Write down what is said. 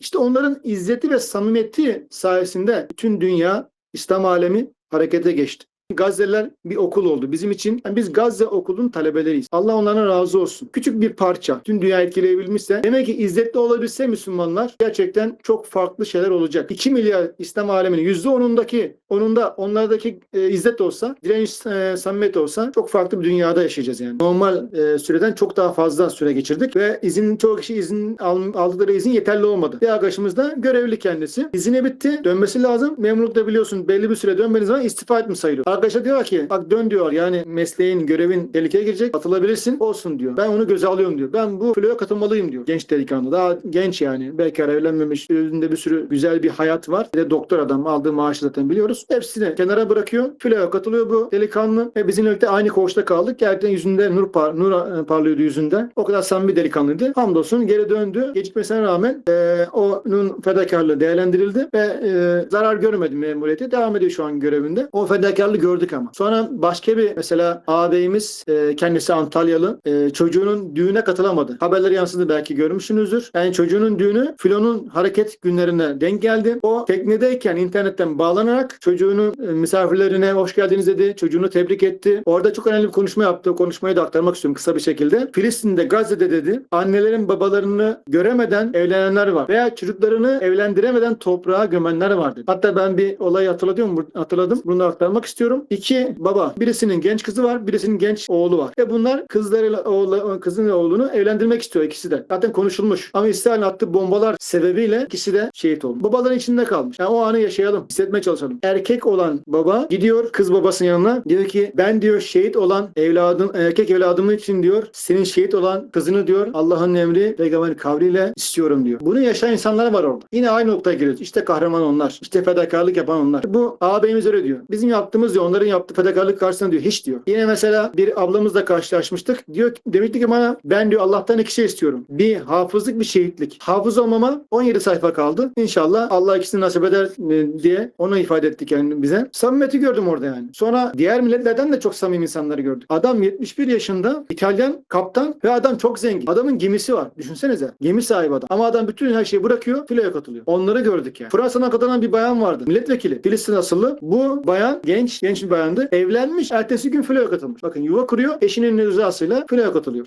İşte onların izzeti ve samimiyeti sayesinde bütün dünya, İslam alemi harekete geçti. Gazze'liler bir okul oldu bizim için. Yani biz Gazze okulun talebeleriyiz. Allah onlardan razı olsun. Küçük bir parça tüm dünya etkileyebilmişse demek ki izzetli olabilse Müslümanlar gerçekten çok farklı şeyler olacak. 2 milyar İslam aleminin %10'undaki onunda onlardaki e, izzet olsa, direniş e, samimiyet olsa çok farklı bir dünyada yaşayacağız yani. Normal e, süreden çok daha fazla süre geçirdik ve izin çoğu kişi izin al- aldıkları izin yeterli olmadı. Bir arkadaşımız da görevli kendisi. İzine bitti. Dönmesi lazım. Memurlukta biliyorsun belli bir süre dönmeniz zaman istifa etmiş sayılıyor. Arkadaşa diyor ki bak dön diyor yani mesleğin görevin tehlikeye girecek atılabilirsin olsun diyor. Ben onu göze alıyorum diyor. Ben bu filoya katılmalıyım diyor. Genç delikanlı. Daha genç yani. Bekar evlenmemiş. Önünde bir sürü güzel bir hayat var. Bir de doktor adam aldığı maaşı zaten biliyoruz. Hepsini kenara bırakıyor. Filoya katılıyor bu delikanlı. Ve bizimle birlikte aynı koğuşta kaldık. Gerçekten yüzünde nur, par nur e, parlıyordu yüzünden. O kadar samimi delikanlıydı. Hamdolsun geri döndü. Gecikmesine rağmen e, onun fedakarlığı değerlendirildi ve e, zarar görmedi memuriyeti. Devam ediyor şu an görevinde. O fedakarlığı gördük ama. Sonra başka bir mesela ağabeyimiz e, kendisi Antalyalı. E, çocuğunun düğüne katılamadı. Haberleri yansıdı belki görmüşsünüzdür. Yani çocuğunun düğünü filonun hareket günlerine denk geldi. O teknedeyken internetten bağlanarak çocuğunun e, misafirlerine hoş geldiniz dedi. Çocuğunu tebrik etti. Orada çok önemli bir konuşma yaptı. O konuşmayı da aktarmak istiyorum kısa bir şekilde. Filistin'de Gazze'de dedi. Annelerin babalarını göremeden evlenenler var. Veya çocuklarını evlendiremeden toprağa gömenler var dedi. Hatta ben bir olayı hatırladım, hatırladım. Bunu da aktarmak istiyorum. İki baba. Birisinin genç kızı var. Birisinin genç oğlu var. Ve bunlar kızlarıyla oğlu, kızın ve oğlunu evlendirmek istiyor ikisi de. Zaten konuşulmuş. Ama İsrail'in attığı bombalar sebebiyle ikisi de şehit oldu. Babaların içinde kalmış. Yani o anı yaşayalım. Hissetmeye çalışalım. Erkek olan baba gidiyor kız babasının yanına. Diyor ki ben diyor şehit olan evladım, erkek evladımın için diyor senin şehit olan kızını diyor Allah'ın emri peygamberin kavliyle istiyorum diyor. Bunu yaşayan insanlar var orada. Yine aynı noktaya giriyoruz. İşte kahraman onlar. İşte fedakarlık yapan onlar. Bu ağabeyimiz öyle diyor. Bizim yaptığımız diyor onların yaptığı fedakarlık karşısında diyor hiç diyor. Yine mesela bir ablamızla karşılaşmıştık. Diyor demişti ki bana ben diyor Allah'tan iki şey istiyorum. Bir hafızlık bir şehitlik. Hafız olmama 17 sayfa kaldı. İnşallah Allah ikisini nasip eder e, diye onu ifade ettik yani bize. Samimiyeti gördüm orada yani. Sonra diğer milletlerden de çok samimi insanları gördük. Adam 71 yaşında İtalyan kaptan ve adam çok zengin. Adamın gemisi var. Düşünsenize. Gemi sahibi adam. Ama adam bütün her şeyi bırakıyor. Filoya katılıyor. Onları gördük yani. Fransa'dan katılan bir bayan vardı. Milletvekili. Filistin asıllı. Bu bayan genç genç bir bayandı. Evlenmiş. Ertesi gün filoya katılmış. Bakın yuva kuruyor. Eşinin rızasıyla filoya katılıyor.